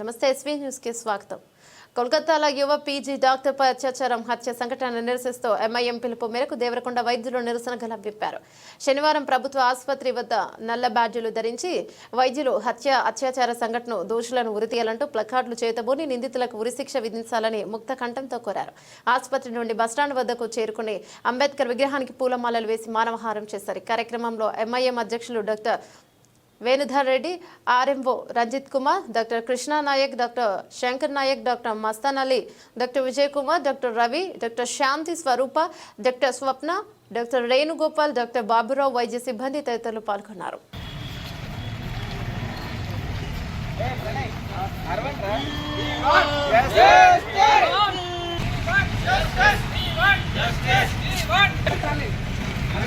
నమస్తే ఎస్వీ న్యూస్కి స్వాగతం. కోల్కతాలో యువ పీజీ డాక్టర్పై అత్యాచారం హత్య సంఘటన నిరసిస్తూ ఎంఐఎం పిలుపు మేరకు దేవరకొండ వైద్యులు నిరసన గల విప్పారు. శనివారం ప్రభుత్వ ఆసుపత్రి వద్ద నల్ల బ్యాడ్జీలు ధరించి వైద్యులు హత్య అత్యాచార సంఘటన దోషులను ఉరితీయాలంటూ ప్లకార్డులు చేతబూని నిందితులకు ఉరిశిక్ష విధించాలని ముక్త కంఠంతో కోరారు. ఆసుపత్రి నుండి బస్టాండ్ వద్దకు చేరుకుని అంబేద్కర్ విగ్రహానికి పూలమాలలు వేసి మానవహారం చేశారు. కార్యక్రమంలో ఎంఐఎం అధ్యక్షులు doctor Venudhar Reddy RMO Ranjith Kumar doctor Krishna Naik doctor Shankar Naik doctor Mastan Ali doctor Vijay Kumar doctor Ravi doctor Shanti Swaroopa doctor Swapna doctor Renugopal doctor Baburao వైద్య సిబ్బంది తదితరులు పాల్గొన్నారు.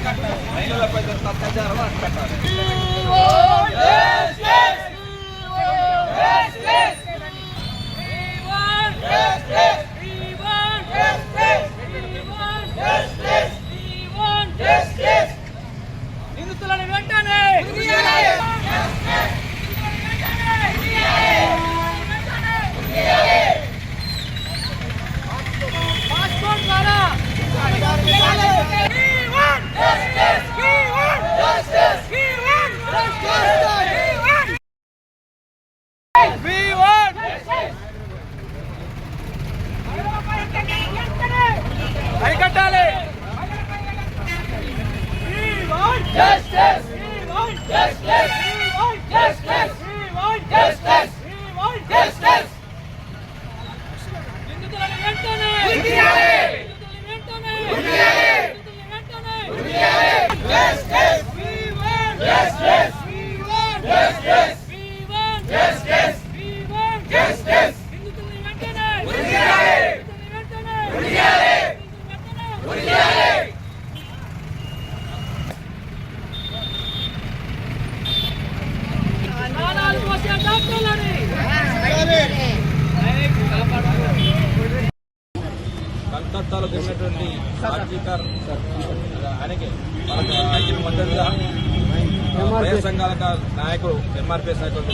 మహిళలపై జరుగుతున్న అత్యాచారం అరికట్టాలి ఆయనకి మనకు ఆయనకి మద్దతుగా ప్రజా సంఘాల నాయకుడు ఎంఆర్పిఎస్ నాయకుడు.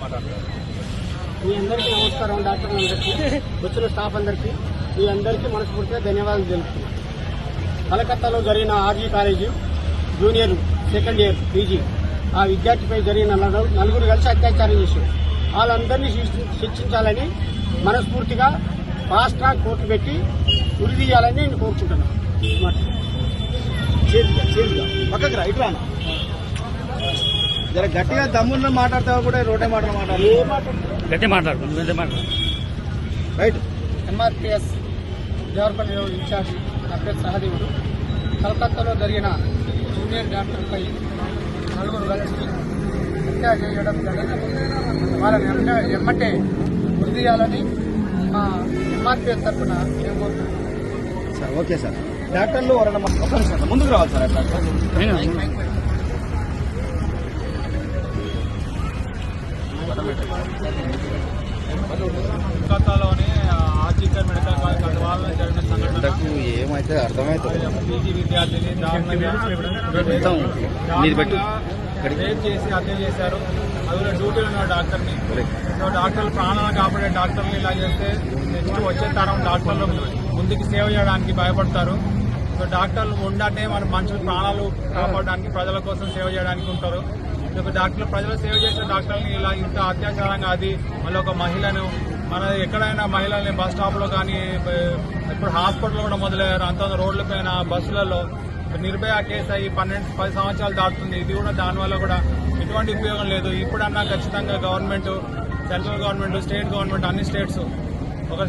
మాట్లాడుతున్నారు మీ అందరికీ నమస్కారం డాక్టర్లందరికీ వచ్చిన స్టాఫ్ అందరికీ మీ అందరికీ మనస్ఫూర్తిగా ధన్యవాదాలు తెలుపుతున్నాను. కలకత్తాలో జరిగిన RG college junior second year PG. ఆ విద్యార్థిపై జరిగిన నలు- నలుగురు కలిసి అత్యాచారం చేశారు. వాళ్ళందరినీ శిక్ష- శిక్షించాలని మనస్ఫూర్తిగా ఫాస్ట్ ట్రాక్ కోర్టు పెట్టి ఉరిదీయాలని నేను కోరుకుంటున్నాను. పక్కకు రా ఇటు రాను. జర గట్టిగా దమ్మున్న మాట్లాడతావు కూడా రోటే మాటలు మాట్లాడాలి గట్టి మాట్లాడు గట్టి మాట్లాడు. రైట్. ఎంఆర్పిఎస్ దేవరపల్లి ఇన్ఛార్జ్ నా పేరు సహదేవుడు. కలకత్తాలో జరిగిన జూనియర్ డాక్టర్పై నలుగురు కలిసి హత్య చేయడం జరిగింది వాళ్ళని ఎమ్మె ఎమ్మటే వృద్ధియాలని మా ఎంఆర్పిఎస్ తరఫున మేము సార్ ఓకే సార్. డాక్టర్లు ఎవరైనా నిమిషం సార్, ముందుకు రావాలి సార్ అట్లా కోల్కతాలోని ఆర్జీకర్ మెడికల్ కాలేజ్ జరిగిన సంఘటన. ఏమైతే అర్థమవుతుంది? పీజీ విద్యార్థిని దారుణంగా రేప్ చేసి హత్య చేశారు. అందులో డ్యూటీలో ఉన్న డాక్టర్ని. సో డాక్టర్లు ప్రాణాలను కాపాడే డాక్టర్ని ఇలా చేస్తే నెక్స్ట్ వచ్చే తరం డాక్టర్లు ముందుకు సేవ చేయడానికి భయపడతారు. సో డాక్టర్లు ఉండటే మన మనుషుల ప్రాణాలు కాపాడడానికి ప్రజల కోసం సేవ చేయడానికి ఉంటారు. డాక్టర్లు ప్రజలు సేవ చేసిన డాక్టర్ని ఇలా ఇంత అత్యాచారంగా అది మళ్ళీ ఒక మహిళను మన ఎక్కడైనా మహిళల్ని బస్ స్టాప్లో కానీ ఇప్పుడు హాస్పిటల్ కూడా మొదలయ్యారు. అంత రోడ్ల పైన బస్సులలో నిర్భయ కేసు అయ్యి పన్నెండు పది సంవత్సరాలు దాటుతుంది. ఇది కూడా దానివల్ల కూడా ఎటువంటి ఉపయోగం లేదు. ఇప్పుడన్నా ఖచ్చితంగా government central government state government అన్ని స్టేట్స్ ఒక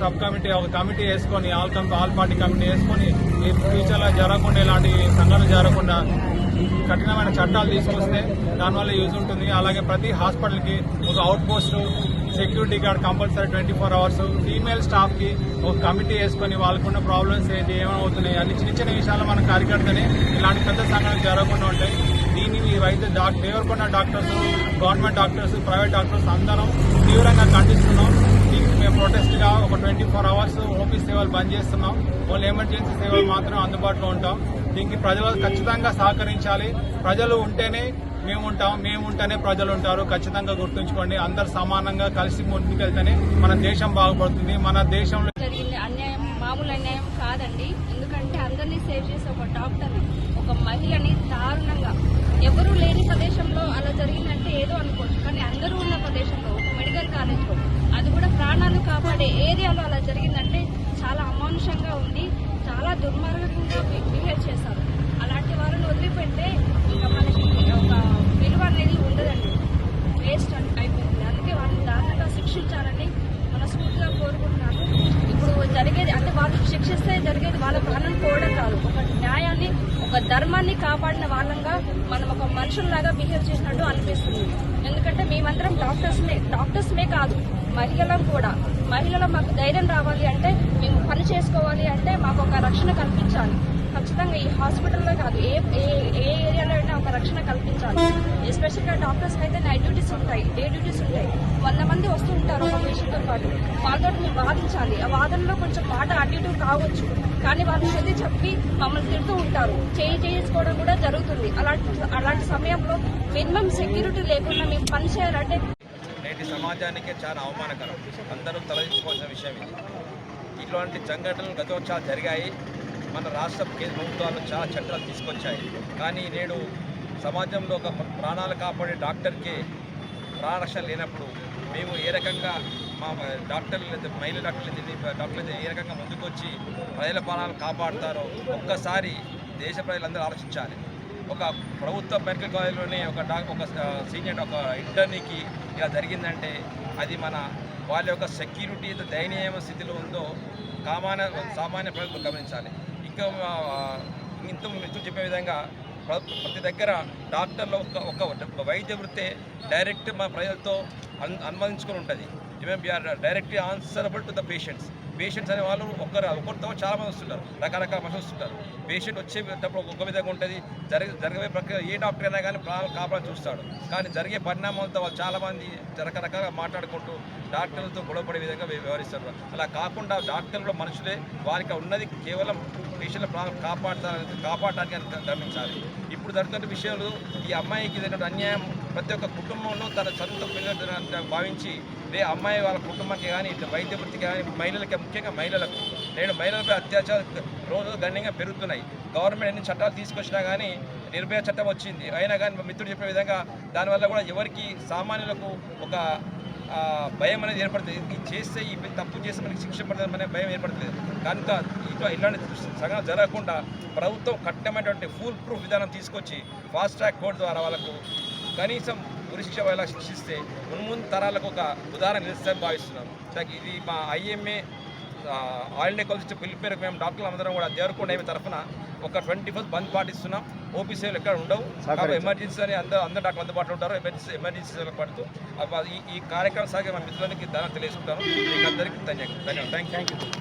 సబ్ కమిటీ ఒక కమిటీ వేసుకొని ఆల్ ఆల్ పార్టీ కమిటీ వేసుకొని ఈ ఫ్యూచర్లో జరగకుండా ఇలాంటి సంఘటన జరగకుండా కఠినమైన చట్టాలు తీసుకొస్తే దానివల్ల యూజ్ ఉంటుంది. అలాగే ప్రతి హాస్పిటల్కి ఒక out post security guard compulsory twenty four hours female స్టాఫ్కి ఒక కమిటీ వేసుకొని వాళ్ళకున్న ప్రాబ్లమ్స్ ఏంటి ఏమవుతున్నాయి అన్ని చిన్న చిన్న విషయాలు మనం కార్యకర్తని ఇలాంటి పెద్ద సంఘటనలు జరగకుండా ఉంటాయి. వైద్య doctor Devarakonda doctors government doctors private doctors అందరం తీవ్రంగా ఖండిస్తున్నాం. దీనికి మేము ప్రొటెస్ట్గా ఒక ట్వంటీ ఫోర్ అవర్స్ ఓపీ సేవలు బంద్ చేస్తున్నాం. వాళ్ళు ఎమర్జెన్సీ సేవలు మాత్రం అందుబాటులో ఉంటాం. దీనికి ప్రజలు ఖచ్చితంగా సహకరించాలి. ప్రజలు ఉంటేనే మేము ఉంటాం మేము ఉంటేనే ప్రజలు ఉంటారు. ఖచ్చితంగా గుర్తుంచుకోండి. అందరు సమానంగా కలిసి ముందుకెళ్తేనే మన దేశం బాగుపడుతుంది. మన దేశంలో జరిగింది అన్యాయం మామూలు అన్యాయం కాదండి. ఎందుకంటే అందరినీ సేవ్ చేసే ఒక డాక్టర్ ఒక మహిళని దారుణంగా ఎవరూ లేని ప్రదేశంలో అలా జరిగిందంటే ఏదో అనుకోవచ్చు కానీ అందరూ ఉన్న ప్రదేశంలో ఒక మెడికల్ కాలేజ్లో అది కూడా ప్రాణాలు కాపాడే ఏరియాలో అలా జరిగిందంటే చాలా అమానుషంగా ఉంది చాలా దుర్మార్గంగా బిహేవ్ చేశారు. అలాంటి వారిని వదిలిపెడితే ఇంకా మనకి ఒక విలువ అనేది ఉండదండి వేస్ట్ అని అయిపోయింది అందుకే వాళ్ళని దారుణంగా శిక్షించాలని మనస్ఫూర్తిగా కోరుకుంటున్నాను ఇప్పుడు జరిగేది అంటే వాళ్ళు శిక్షిస్తే జరిగేది వాళ్ళ ప్రాణం పోవడం కాదు ఒక న్యాయాన్ని ఒక ధర్మాన్ని కాపాడిన వాళ్ళంగా మనం ఒక మనుషుల్లాగా బిహేవ్ చేసినట్టు అనిపిస్తుంది ఎందుకంటే డాక్టర్స్నే డాక్టర్స్మే కాదు మహిళలం కూడా. మహిళలు మాకు ధైర్యం రావాలి అంటే మేము పని చేసుకోవాలి అంటే మాకు ఒక రక్షణ కల్పించాలి. ఖచ్చితంగా ఈ హాస్పిటల్లో కాదు ఏ ఏ ఏ ఏరియాలో అయినా ఒక రక్షణ కల్పించాలి. ఎస్పెషల్గా డాక్టర్స్కి అయితే నైట్ డ్యూటీస్ ఉంటాయి డే డ్యూటీస్ ఉంటాయి. వంద మంది వస్తూ ఉంటారు ఒక పేషెంట్తో పాటు. వాళ్ళతో మేము వాదించాలి. ఆ వాదనలో కొంచెం మాట అటు ఇటు కావచ్చు కానీ వాళ్ళు శృతి చెప్పి మమ్మల్ని తిడుతూ ఉంటారు. చేయి చేసుకోవడం కూడా జరుగుతుంది. అలాంటి అలాంటి సమయంలో మినిమం సెక్యూరిటీ లేకుండా మేము పని చేయాలంటే సమాజానికే చాలా అవమానకరం. అందరూ తలదించుకోవాల్సిన విషయం ఇది. ఇట్లాంటి సంఘటనలు గతంలో చాలా జరిగాయి. మన రాష్ట్ర కేంద్ర ప్రభుత్వాలు చాలా చట్టాలు తీసుకొచ్చాయి. కానీ నేడు సమాజంలో ఒక ప్రాణాలు కాపాడే డాక్టర్కి ప్రాణరక్షణ లేనప్పుడు మేము ఏ రకంగా మా డాక్టర్లు లేదా మహిళా డాక్టర్లు అయితే డాక్టర్లు అయితే ఏ రకంగా ముందుకొచ్చి ప్రజల ప్రాణాలు కాపాడుతారో ఒక్కసారి దేశ ప్రజలందరూ ఆలోచించాలి. ఒక ప్రభుత్వ మెడికల్ కాలేజీలోనే ఒక డాక్ ఒక సీనియర్ ఒక ఇంటర్నీకి ఇలా జరిగిందంటే అది మన వాళ్ళ యొక్క సెక్యూరిటీ ఎంత దయనీయమైన స్థితిలో ఉందో కామాన సామాన్య ప్రజలు గమనించాలి. ఇంకా ఇంత మిత్రులు చెప్పే విధంగా ప్ర- ప్రతి దగ్గర డాక్టర్లు ఒక ఒక వైద్య వృత్తే డైరెక్ట్ మా ప్రజలతో అన్ అనుమతించుకొని ఉంటుంది. Even we are directly answerable to the patients patients అనే వాళ్ళు ఒక్కరు ఒకరితో చాలా మంది వస్తుంటారు. రకరకాల మనుషులు వస్తుంటారు. పేషెంట్ వచ్చేటప్పుడు ఒక్కొక్క విధంగా ఉంటుంది. జరిగే జరిగే ప్రక్రియ ఏ డాక్టర్ అయినా కానీ ప్రాణాలు కాపాడు చూస్తాడు. కానీ జరిగే పరిణామాలతో వాళ్ళు చాలామంది రకరకాలుగా మాట్లాడుకుంటూ డాక్టర్లతో గొడవపడే విధంగా వ్యవహరిస్తారు. అలా కాకుండా డాక్టర్లు కూడా మనుషులే. వారికి ఉన్నది కేవలం పేషెంట్ల ప్రాణాలు కాపాడటానికి కాపాడటానికి అని గమనించాలి. ఇప్పుడు జరుగుతున్న విషయాలు ఈ అమ్మాయికి జరిగిన అన్యాయం ప్రతి ఒక్క కుటుంబంలో తన చదువుతో పిల్లలు భావించి అదే అమ్మాయి వాళ్ళ కుటుంబానికి కానీ ఇటు వైద్య వృత్తికి కానీ మహిళలకి ముఖ్యంగా మహిళలకు. నేను మహిళలపై అత్యాచారాలు రోజు గణ్యంగా పెరుగుతున్నాయి. గవర్నమెంట్ ఎన్ని చట్టాలు తీసుకొచ్చినా కానీ నిర్భయ చట్టం వచ్చింది. అయినా కానీ మా మిత్రుడు చెప్పిన విధంగా దానివల్ల కూడా ఎవరికి సామాన్యులకు ఒక భయం అనేది ఏర్పడుతుంది. ఇది చేస్తే ఈ తప్పు చేస్తే మనకి శిక్ష పడుతుంది అనే భయం ఏర్పడుతుంది. కనుక ఇట్లా ఇలాంటి సగం జరగకుండా ప్రభుత్వం కఠినమైనటువంటి ఫుల్ ప్రూఫ్ విధానం తీసుకొచ్చి ఫాస్ట్ ట్రాక్ కోర్టు ద్వారా వాళ్ళకు కనీసం ఉరిశిక్ష వాళ్ళ శిక్షిస్తే మున్ముందు తరాలకు ఒక ఉదాహరణ నిలుస్తుందని భావిస్తున్నాం. ఇది మా ఐఎంఏ ఆల్ ఇండియా కాలేజ్ పిలుపు మేరకు మేము డాక్టర్లు అందరం కూడా దేవరకొండ ఏమి తరఫున ఒక ట్వంటీ ఫస్ట్ బంద్ పాటిస్తున్నాం. ఓపీ సేవలు ఎక్కడ ఉండవు. కాబట్టి ఎమర్జెన్సీ అని అందరూ అందరు డాక్టర్లు అందుబాటులో ఉంటారు. ఎమర్జెన్సీ ఎమర్జెన్సీ సేవలు పడుతూ ఈ కార్యక్రమం సాగే మా మిత్రులకి తెలియజేసుకుంటాను మీకు అందరికీ ధన్యవాదాలు. Thank you